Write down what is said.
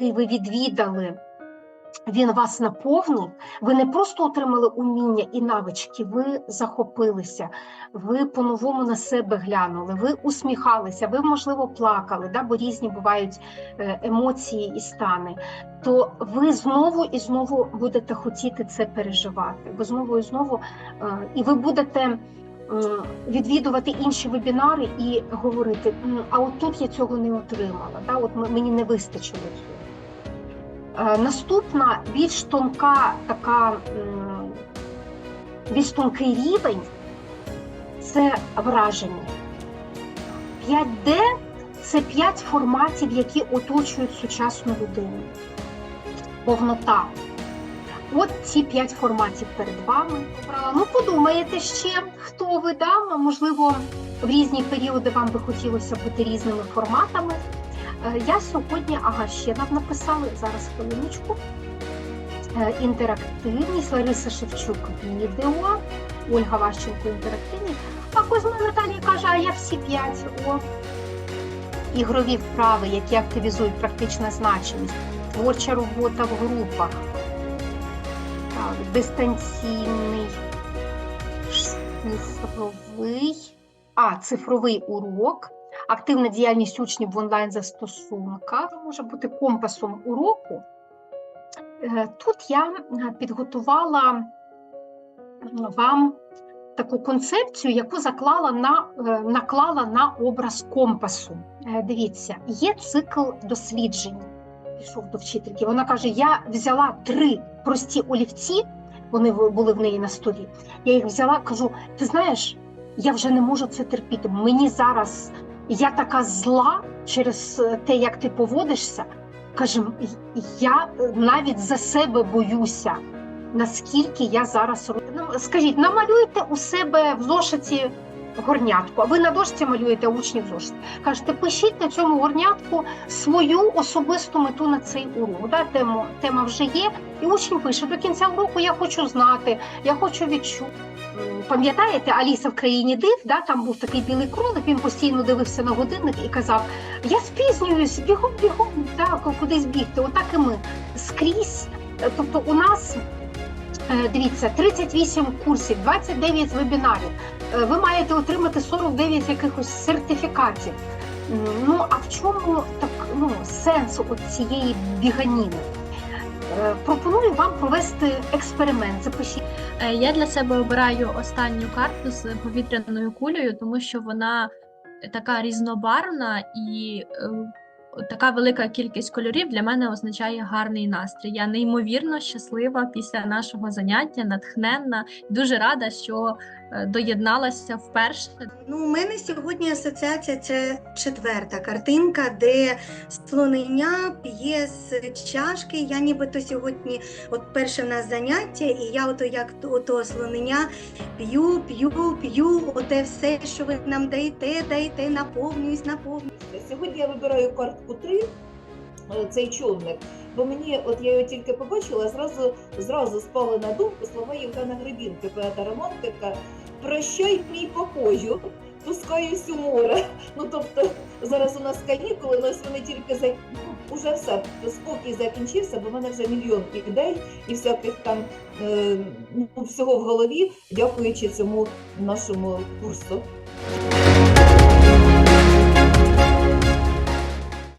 який ви відвідали, він вас наповнив, ви не просто отримали уміння і навички, ви захопилися, ви по-новому на себе глянули, ви усміхалися, ви, можливо, плакали, да, бо різні бувають е, емоції і стани. То ви знову і знову будете хотіти це переживати. Ви знову і знову, е, і ви будете відвідувати інші вебінари і говорити: а от тут я цього не отримала. Да, от мені не вистачило цього. Е, Наступна більш тонка така, більш тонкий рівень це враження. 5D це 5 форматів, які оточують сучасну людину. Повнота. От ці 5 форматів перед вами. Ну, подумаєте ще, хто ви да? Можливо, в різні періоди вам би хотілося бути різними форматами. Е, Я сьогодні, ага, ще нам написали зараз хвилиночку. Е, Інтерактивність, Лариса Шевчук відео, Ольга Ващенко інтерактивність. А Кузьма Наталія каже, а я всі п'ять. О. Ігрові вправи, які активізують практичну значимість, творча робота в групах, так, дистанційний, цифровий, а, цифровий урок, активна діяльність учнів в онлайн застосунках може бути компасом уроку. Е, Тут я е, підготувала вам таку концепцію, яку заклала на, е, наклала на образ компасу. Дивіться, є цикл досліджень. Пішов до вчительки. Вона каже: Я взяла три прості олівці, вони були в неї на столі. Я їх взяла, кажу: ти знаєш, я вже не можу це терпіти. Мені зараз я така зла через е, те, як ти поводишся. Каже, я е, навіть за себе боюся, наскільки я зараз роблю. Скажіть, намалюйте у себе в зошиті горнятку, а ви на дошці малюєте а учні в зошиті. Кажете, пишіть на цьому горнятку свою особисту мету на цей урок. Да? Тему, тема вже є, і учень пише до кінця уроку я хочу знати, я хочу відчути. Пам'ятаєте, Аліса в країні див, да? там був такий білий кролик, він постійно дивився на годинник і казав: Я спізнююсь, бігом, бігом, так, кудись бігти. Отак і ми скрізь. Е, Тобто, у нас е, дивіться 38 курсів, 29 вебінарів. Е, Ви маєте отримати 49 якихось сертифікатів. Ну а в чому так ну сенс цієї біганіни? Е, Пропоную вам провести експеримент. Запишіть. Е, Я для себе обираю останню карту з повітряною кулею, тому що вона така різнобарвна і така велика кількість кольорів для мене означає гарний настрій. Я неймовірно щаслива після нашого заняття, натхненна, дуже рада, що доєдналася вперше Ну, у мене сьогодні асоціація це четверта картинка, де слонення п'є з чашки. Я нібито сьогодні, от перше в нас заняття, і я ото як ото слонення п'ю, п'ю, п'ю, оте все, що ви нам даєте, даєте, наповнююсь, наповнююсь. Сьогодні я вибираю картку 3, е, цей човник, бо мені, от я його тільки побачила, зразу, зразу спали на думку слова Євгена Гребінки, поета романтика Прощай мій покою, пускаюсь у море. Ну тобто зараз у нас канікули, але вони тільки за ну, уже все, спокій закінчився, бо в мене вже мільйон ідей і всяких там е, ну, всього в голові, дякуючи цьому нашому курсу.